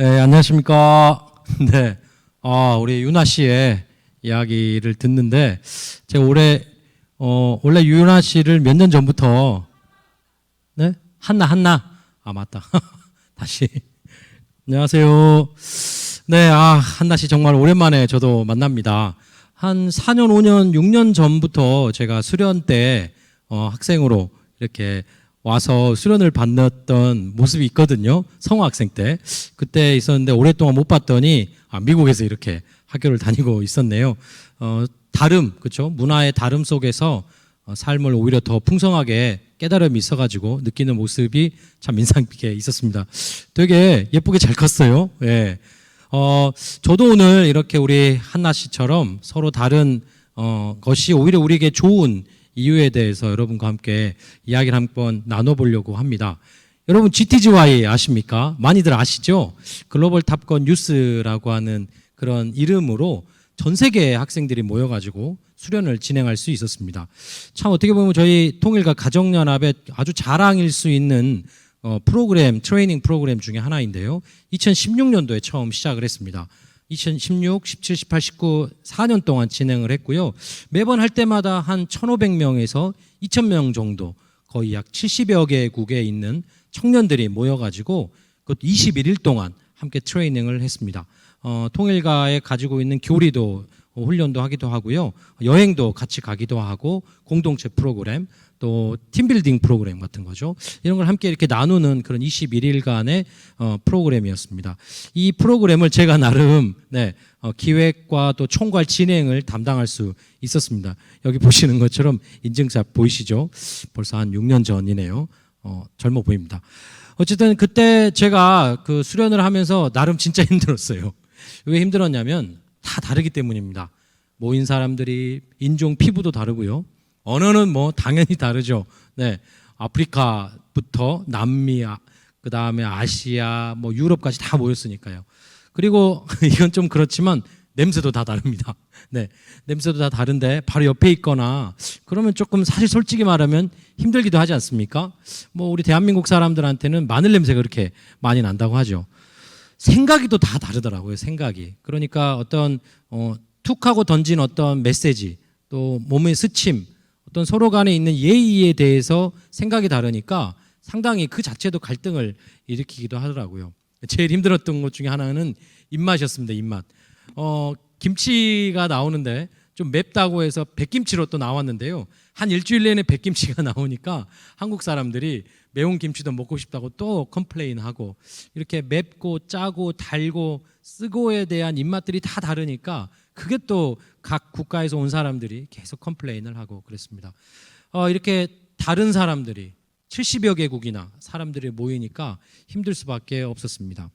네, 안녕하십니까. 네. 아, 우리 유나 씨의 이야기를 듣는데, 제가 올해, 어, 원래 유나 씨를 몇 년 전부터, 네? 한나, 한나. 아, 맞다. 다시. 안녕하세요. 네, 아, 한나 씨 정말 오랜만에 저도 만납니다. 한 4년, 5년, 6년 전부터 제가 수련 때, 어, 학생으로 이렇게 와서 수련을 받았던 모습이 있거든요. 성화학생 때. 그때 있었는데 오랫동안 못 봤더니 아, 미국에서 이렇게 학교를 다니고 있었네요. 어, 다름, 그렇죠? 문화의 다름 속에서 어, 삶을 오히려 더 풍성하게 깨달음이 있어가지고 느끼는 모습이 참 인상 깊게 있었습니다. 되게 예쁘게 잘 컸어요. 예. 어, 저도 오늘 이렇게 우리 한나 씨처럼 서로 다른 어, 것이 오히려 우리에게 좋은 이유에 대해서 여러분과 함께 이야기를 한번 나눠보려고 합니다. 여러분 GTGY 아십니까? 많이들 아시죠? 글로벌 탑건 뉴스라고 하는 그런 이름으로 전 세계 학생들이 모여가지고 수련을 진행할 수 있었습니다. 참 어떻게 보면 저희 통일과 가정연합의 아주 자랑일 수 있는 어, 프로그램, 트레이닝 프로그램 중에 하나인데요. 2016년도에 처음 시작을 했습니다. 2016, 17, 18, 19, 4년 동안 진행을 했고요. 매번 할 때마다 한 1,500명에서 2,000명 정도 거의 약 70여 개국에 있는 청년들이 모여가지고 그것도 21일 동안 함께 트레이닝을 했습니다. 어, 통일가에 가지고 있는 교리도 어, 훈련도 하기도 하고요. 여행도 같이 가기도 하고 공동체 프로그램 또 팀빌딩 프로그램 같은 거죠. 이런 걸 함께 이렇게 나누는 그런 21일간의 어, 프로그램이었습니다. 이 프로그램을 제가 나름 네, 어, 기획과 또 총괄 진행을 담당할 수 있었습니다. 여기 보시는 것처럼 인증샷 보이시죠? 벌써 한 6년 전이네요. 어, 젊어 보입니다. 어쨌든 그때 제가 그 수련을 하면서 나름 진짜 힘들었어요. 왜 힘들었냐면 다 다르기 때문입니다. 모인 사람들이 인종 피부도 다르고요. 언어는 뭐 당연히 다르죠. 네. 아프리카부터 남미, 그 다음에 아시아, 뭐 유럽까지 다 모였으니까요. 그리고 이건 좀 그렇지만 냄새도 다 다릅니다. 네. 냄새도 다 다른데 바로 옆에 있거나 그러면 조금 사실 솔직히 말하면 힘들기도 하지 않습니까? 뭐 우리 대한민국 사람들한테는 마늘 냄새가 그렇게 많이 난다고 하죠. 생각이 또 다 다르더라고요. 생각이. 그러니까 어떤 어, 툭 하고 던진 어떤 메시지 또 몸의 스침 어떤 서로 간에 있는 예의에 대해서 생각이 다르니까 상당히 그 자체도 갈등을 일으키기도 하더라고요. 제일 힘들었던 것 중에 하나는 입맛이었습니다. 입맛. 어, 김치가 나오는데 좀 맵다고 해서 백김치로 또 나왔는데요. 한 일주일 내내 백김치가 나오니까 한국 사람들이 매운 김치도 먹고 싶다고 또 컴플레인하고 이렇게 맵고 짜고 달고 쓰고에 대한 입맛들이 다 다르니까 그게 또 각 국가에서 온 사람들이 계속 컴플레인을 하고 그랬습니다. 어, 이렇게 다른 사람들이 70여 개국이나 사람들이 모이니까 힘들 수밖에 없었습니다.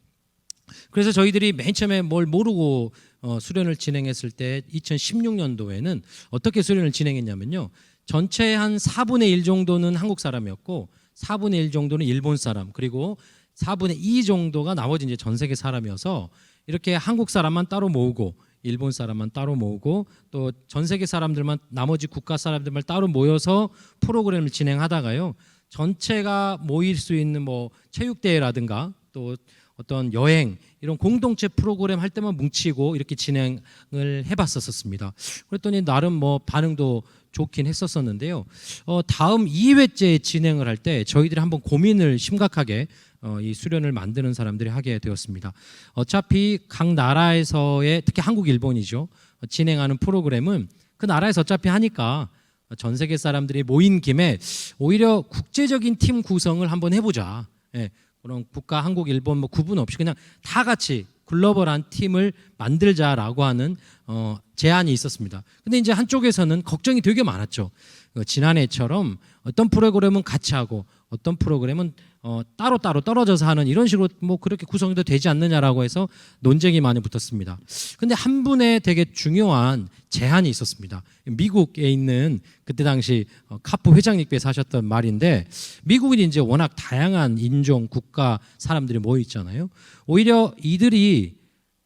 그래서 저희들이 맨 처음에 뭘 모르고 어, 수련을 진행했을 때 2016년도에는 어떻게 수련을 진행했냐면요. 전체 한 4분의 1 정도는 한국 사람이었고 4분의 1 정도는 일본 사람 그리고 4분의 2 정도가 나머지 이제 전 세계 사람이어서 이렇게 한국 사람만 따로 모으고 일본 사람만 따로 모으고 또 전 세계 사람들만 나머지 국가 사람들만 따로 모여서 프로그램을 진행하다가요. 전체가 모일 수 있는 뭐 체육대회라든가 또 어떤 여행 이런 공동체 프로그램 할 때만 뭉치고 이렇게 진행을 해봤었습니다. 그랬더니 나름 뭐 반응도 좋긴 했었었는데요. 어, 다음 2회째 진행을 할 때 저희들이 한번 고민을 심각하게 어, 이 수련을 만드는 사람들이 하게 되었습니다. 어차피 각 나라에서의 특히 한국, 일본이죠. 어, 진행하는 프로그램은 그 나라에서 어차피 하니까 전 세계 사람들이 모인 김에 오히려 국제적인 팀 구성을 한번 해보자. 예, 그런 국가 한국, 일본 뭐 구분 없이 그냥 다 같이 글로벌한 팀을 만들자라고 하는 어, 제안이 있었습니다. 근데 이제 한쪽에서는 걱정이 되게 많았죠. 어, 지난해처럼 어떤 프로그램은 같이 하고 어떤 프로그램은 어, 따로 따로 떨어져서 하는 이런 식으로 뭐 그렇게 구성도 되지 않느냐라고 해서 논쟁이 많이 붙었습니다. 근데 한 분의 되게 중요한 제안이 있었습니다. 미국에 있는 그때 당시 어, 카프 회장님께서 하셨던 말인데 미국은 이제 워낙 다양한 인종, 국가 사람들이 모여 있잖아요. 오히려 이들이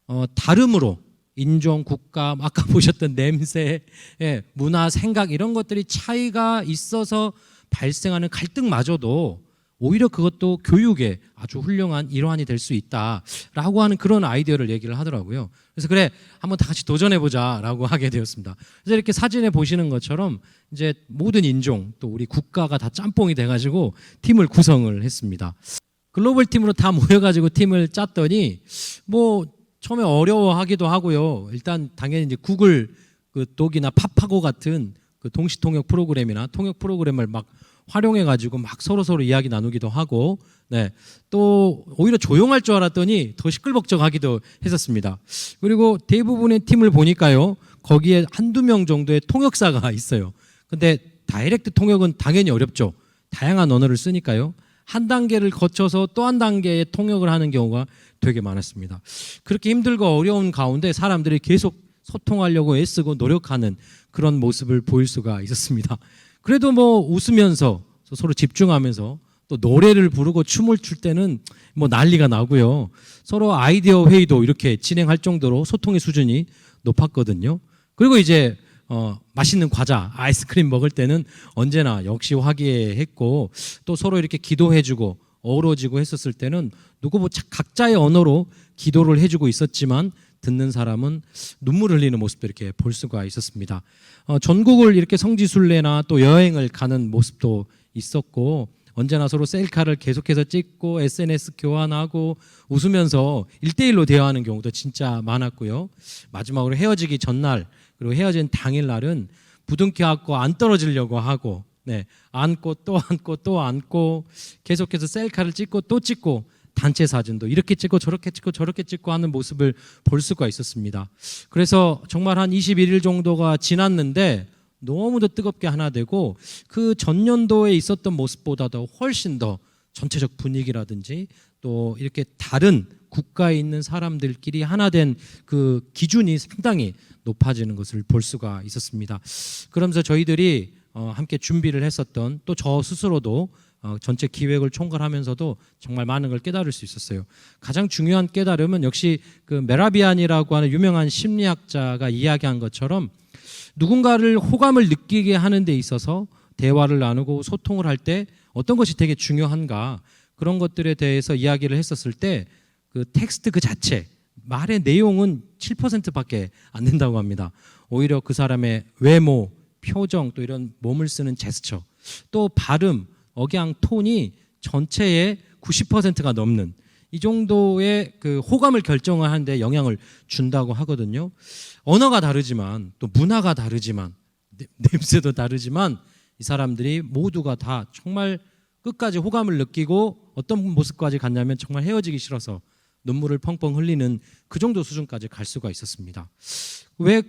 어, 다름으로 인종, 국가, 아까 보셨던 냄새, 예, 문화, 생각 이런 것들이 차이가 있어서 발생하는 갈등마저도 오히려 그것도 교육의 아주 훌륭한 일환이 될 수 있다라고 하는 그런 아이디어를 얘기를 하더라고요. 그래서 그래 한번 다 같이 도전해 보자라고 하게 되었습니다. 그래서 이렇게 사진에 보시는 것처럼 이제 모든 인종 또 우리 국가가 다 짬뽕이 돼 가지고 팀을 구성을 했습니다. 글로벌 팀으로 다 모여 가지고 팀을 짰더니 뭐 처음에 어려워하기도 하고요. 일단 당연히 이제 구글 그 독이나 팝하고 같은 그 동시 통역 프로그램이나 통역 프로그램을 막 활용해 가지고 막 서로 서로 이야기 나누기도 하고 네. 또 오히려 조용할 줄 알았더니 더 시끌벅적하기도 했었습니다. 그리고 대부분의 팀을 보니까요. 거기에 한두 명 정도의 통역사가 있어요. 근데 다이렉트 통역은 당연히 어렵죠. 다양한 언어를 쓰니까요. 한 단계를 거쳐서 또 한 단계의 통역을 하는 경우가 되게 많았습니다. 그렇게 힘들고 어려운 가운데 사람들이 계속 소통하려고 애쓰고 노력하는 그런 모습을 보일 수가 있었습니다. 그래도 뭐 웃으면서 서로 집중하면서 또 노래를 부르고 춤을 출 때는 뭐 난리가 나고요. 서로 아이디어 회의도 이렇게 진행할 정도로 소통의 수준이 높았거든요. 그리고 이제 어, 맛있는 과자, 아이스크림 먹을 때는 언제나 역시 화기애애했고 또 서로 이렇게 기도해주고 어우러지고 했었을 때는 누구 뭐 자- 각자의 언어로 기도를 해주고 있었지만 듣는 사람은 눈물 흘리는 모습도 이렇게 볼 수가 있었습니다. 어, 전국을 이렇게 성지순례나 또 여행을 가는 모습도 있었고 언제나 서로 셀카를 계속해서 찍고 SNS 교환하고 웃으면서 일대일로 대화하는 경우도 진짜 많았고요. 마지막으로 헤어지기 전날 그리고 헤어진 당일 날은 부둥켜 안고 안 떨어지려고 하고 네, 안고 또 안고 또 안고 계속해서 셀카를 찍고 또 찍고 단체 사진도 이렇게 찍고 저렇게 찍고 저렇게 찍고 하는 모습을 볼 수가 있었습니다. 그래서 정말 한 21일 정도가 지났는데 너무도 뜨겁게 하나 되고 그 전년도에 있었던 모습보다도 훨씬 더 전체적 분위기라든지 또 이렇게 다른 국가에 있는 사람들끼리 하나 된 그 기준이 상당히 높아지는 것을 볼 수가 있었습니다. 그러면서 저희들이 어, 함께 준비를 했었던 또 저 스스로도 어, 전체 기획을 총괄하면서도 정말 많은 걸 깨달을 수 있었어요. 가장 중요한 깨달음은 역시 그 메라비안이라고 하는 유명한 심리학자가 이야기한 것처럼 누군가를 호감을 느끼게 하는 데 있어서 대화를 나누고 소통을 할 때 어떤 것이 되게 중요한가 그런 것들에 대해서 이야기를 했었을 때 그 텍스트 그 자체 말의 내용은 7%밖에 안 된다고 합니다. 오히려 그 사람의 외모, 표정 또 이런 몸을 쓰는 제스처 또 발음, 억양, 톤이 전체의 90%가 넘는 이 정도의 그 호감을 결정을 하는데 영향을 준다고 하거든요. 언어가 다르지만 또 문화가 다르지만 내- 냄새도 다르지만 이 사람들이 모두가 다 정말 끝까지 호감을 느끼고 어떤 모습까지 갔냐면 정말 헤어지기 싫어서 눈물을 펑펑 흘리는 그 정도 수준까지 갈 수가 있었습니다. 왜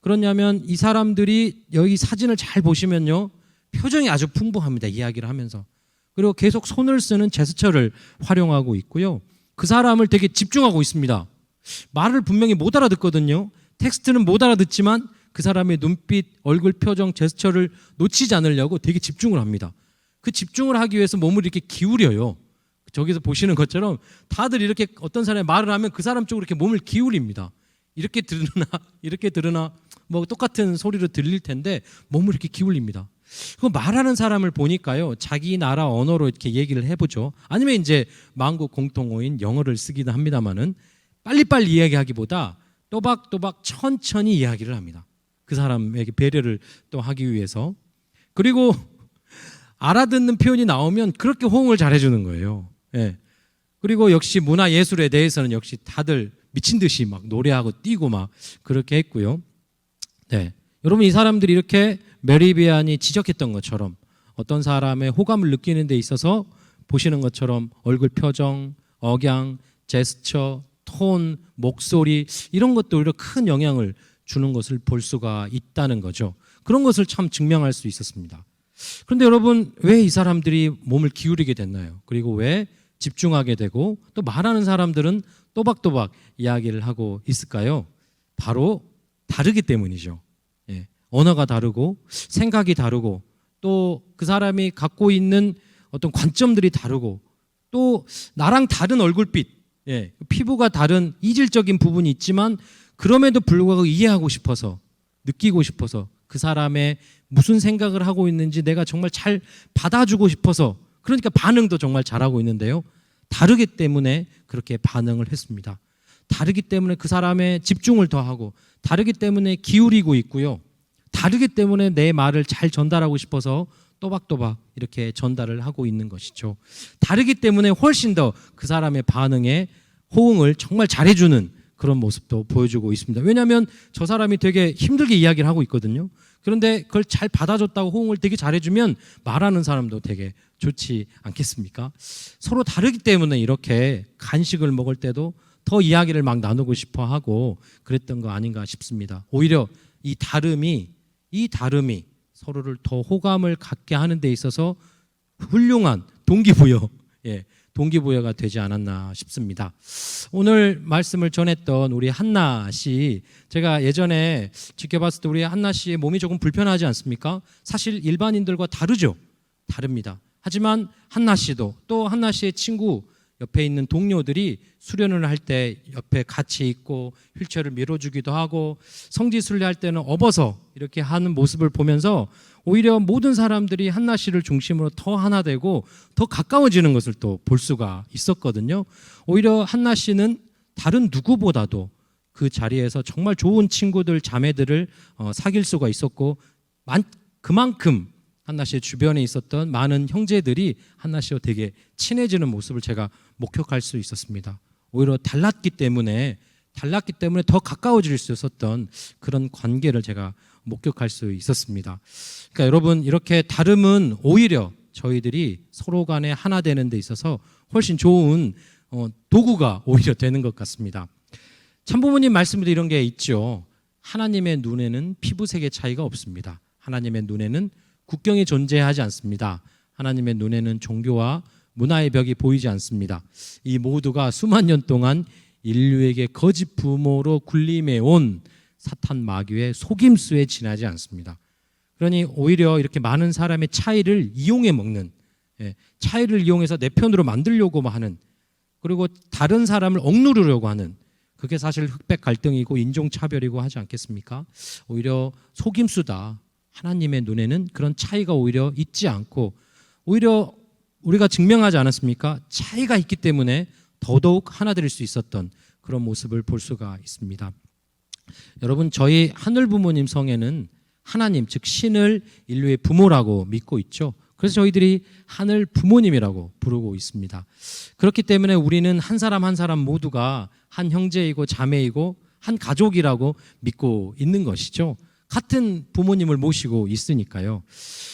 그러냐면 이 사람들이 여기 사진을 잘 보시면요. 표정이 아주 풍부합니다. 이야기를 하면서. 그리고 계속 손을 쓰는 제스처를 활용하고 있고요. 그 사람을 되게 집중하고 있습니다. 말을 분명히 못 알아듣거든요. 텍스트는 못 알아듣지만 그 사람의 눈빛, 얼굴 표정, 제스처를 놓치지 않으려고 되게 집중을 합니다. 그 집중을 하기 위해서 몸을 이렇게 기울여요. 저기서 보시는 것처럼 다들 이렇게 어떤 사람이 말을 하면 그 사람 쪽으로 이렇게 몸을 기울입니다. 이렇게 들으나 이렇게 들으나 뭐 똑같은 소리로 들릴 텐데 몸을 이렇게 기울입니다. 그 말하는 사람을 보니까요 자기 나라 언어로 이렇게 얘기를 해보죠. 아니면 이제 만국 공통어인 영어를 쓰기도 합니다만은 빨리빨리 이야기하기보다 또박또박 천천히 이야기를 합니다. 그 사람에게 배려를 또 하기 위해서 그리고 알아듣는 표현이 나오면 그렇게 호응을 잘해주는 거예요. 예. 그리고 역시 문화 예술에 대해서는 역시 다들 미친 듯이 막 노래하고 뛰고 막 그렇게 했고요. 네. 여러분 이 사람들이 이렇게 메리비안이 지적했던 것처럼 어떤 사람의 호감을 느끼는 데 있어서 보시는 것처럼 얼굴 표정, 억양, 제스처, 톤, 목소리 이런 것도 오히려 큰 영향을 주는 것을 볼 수가 있다는 거죠. 그런 것을 참 증명할 수 있었습니다. 그런데 여러분 왜 이 사람들이 몸을 기울이게 됐나요? 그리고 왜 집중하게 되고 또 말하는 사람들은 또박또박 이야기를 하고 있을까요? 바로 다르기 때문이죠. 예. 언어가 다르고 생각이 다르고 또 그 사람이 갖고 있는 어떤 관점들이 다르고 또 나랑 다른 얼굴빛, 예. 피부가 다른 이질적인 부분이 있지만 그럼에도 불구하고 이해하고 싶어서 느끼고 싶어서 그 사람의 무슨 생각을 하고 있는지 내가 정말 잘 받아주고 싶어서 그러니까 반응도 정말 잘하고 있는데요. 다르기 때문에 그렇게 반응을 했습니다. 다르기 때문에 그 사람의 집중을 더하고 다르기 때문에 기울이고 있고요. 다르기 때문에 내 말을 잘 전달하고 싶어서 또박또박 이렇게 전달을 하고 있는 것이죠. 다르기 때문에 훨씬 더 그 사람의 반응에 호응을 정말 잘해주는 그런 모습도 보여주고 있습니다. 왜냐하면 저 사람이 되게 힘들게 이야기를 하고 있거든요. 그런데 그걸 잘 받아줬다고 호응을 되게 잘해주면 말하는 사람도 되게 좋지 않겠습니까? 서로 다르기 때문에 이렇게 간식을 먹을 때도 더 이야기를 막 나누고 싶어 하고 그랬던 거 아닌가 싶습니다. 오히려 이 다름이 이 다름이 서로를 더 호감을 갖게 하는 데 있어서 훌륭한 동기부여, 예, 동기부여가 되지 않았나 싶습니다. 오늘 말씀을 전했던 우리 한나 씨, 제가 예전에 지켜봤을 때 우리 한나 씨의 몸이 조금 불편하지 않습니까? 사실 일반인들과 다르죠. 다릅니다. 하지만 한나 씨도 또 한나 씨의 친구 옆에 있는 동료들이 수련을 할 때 옆에 같이 있고 휠체어를 밀어주기도 하고 성지순례 할 때는 업어서 이렇게 하는 모습을 보면서 오히려 모든 사람들이 한나 씨를 중심으로 더 하나 되고 더 가까워지는 것을 또 볼 수가 있었거든요. 오히려 한나 씨는 다른 누구보다도 그 자리에서 정말 좋은 친구들, 자매들을 어, 사귈 수가 있었고 만, 그만큼 한나 씨의 주변에 있었던 많은 형제들이 한나 씨와 되게 친해지는 모습을 제가 목격할 수 있었습니다. 오히려 달랐기 때문에 달랐기 때문에 더 가까워질 수 있었던 그런 관계를 제가 목격할 수 있었습니다. 그러니까 여러분 이렇게 다름은 오히려 저희들이 서로 간에 하나 되는 데 있어서 훨씬 좋은 어, 도구가 오히려 되는 것 같습니다. 참부모님 말씀에도 이런 게 있죠. 하나님의 눈에는 피부색의 차이가 없습니다. 하나님의 눈에는 국경이 존재하지 않습니다. 하나님의 눈에는 종교와 문화의 벽이 보이지 않습니다. 이 모두가 수만 년 동안 인류에게 거짓 부모로 군림해 온 사탄 마귀의 속임수에 지나지 않습니다. 그러니 오히려 이렇게 많은 사람의 차이를 이용해 먹는 예, 차이를 이용해서 내 편으로 만들려고 하는 그리고 다른 사람을 억누르려고 하는 그게 사실 흑백 갈등이고 인종 차별이고 하지 않겠습니까? 오히려 속임수다. 하나님의 눈에는 그런 차이가 오히려 있지 않고 오히려 우리가 증명하지 않았습니까? 차이가 있기 때문에 더더욱 하나 될 수 있었던 그런 모습을 볼 수가 있습니다. 여러분 저희 하늘 부모님 성에는 하나님 즉 신을 인류의 부모라고 믿고 있죠. 그래서 저희들이 하늘 부모님이라고 부르고 있습니다. 그렇기 때문에 우리는 한 사람 한 사람 모두가 한 형제이고 자매이고 한 가족이라고 믿고 있는 것이죠. 같은 부모님을 모시고 있으니까요.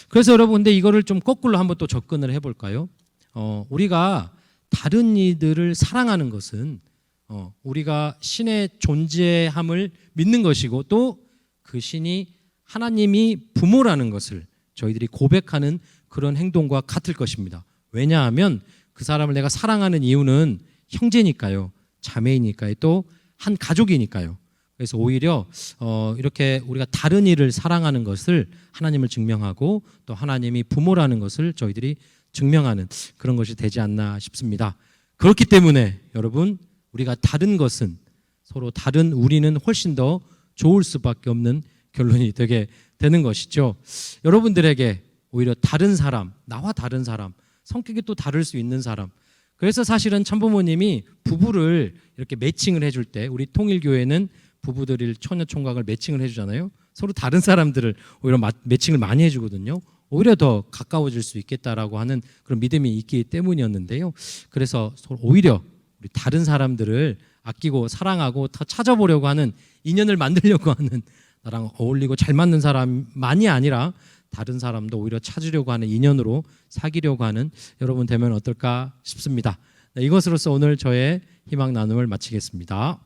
그래서 여러분 근데 이거를 좀 거꾸로 한번 또 접근을 해볼까요? 어, 우리가 다른 이들을 사랑하는 것은 어, 우리가 신의 존재함을 믿는 것이고 또 그 신이 하나님이 부모라는 것을 저희들이 고백하는 그런 행동과 같을 것입니다. 왜냐하면 그 사람을 내가 사랑하는 이유는 형제니까요, 자매이니까요, 또 한 가족이니까요. 그래서 오히려 어, 이렇게 우리가 다른 이를 사랑하는 것을 하나님을 증명하고 또 하나님이 부모라는 것을 저희들이 증명하는 그런 것이 되지 않나 싶습니다. 그렇기 때문에 여러분 우리가 다른 것은 서로 다른 우리는 훨씬 더 좋을 수밖에 없는 결론이 되게 되는 것이죠. 여러분들에게 오히려 다른 사람, 나와 다른 사람, 성격이 또 다를 수 있는 사람. 그래서 사실은 참부모님이 부부를 이렇게 매칭을 해줄 때 우리 통일교회는 부부들이 처녀 총각을 매칭을 해주잖아요. 서로 다른 사람들을 오히려 마, 매칭을 많이 해주거든요. 오히려 더 가까워질 수 있겠다라고 하는 그런 믿음이 있기 때문이었는데요. 그래서 오히려 우리 다른 사람들을 아끼고 사랑하고 더 찾아보려고 하는 인연을 만들려고 하는 나랑 어울리고 잘 맞는 사람만이 아니라 다른 사람도 오히려 찾으려고 하는 인연으로 사귀려고 하는 여러분 되면 어떨까 싶습니다. 네, 이것으로서 오늘 저의 희망 나눔을 마치겠습니다.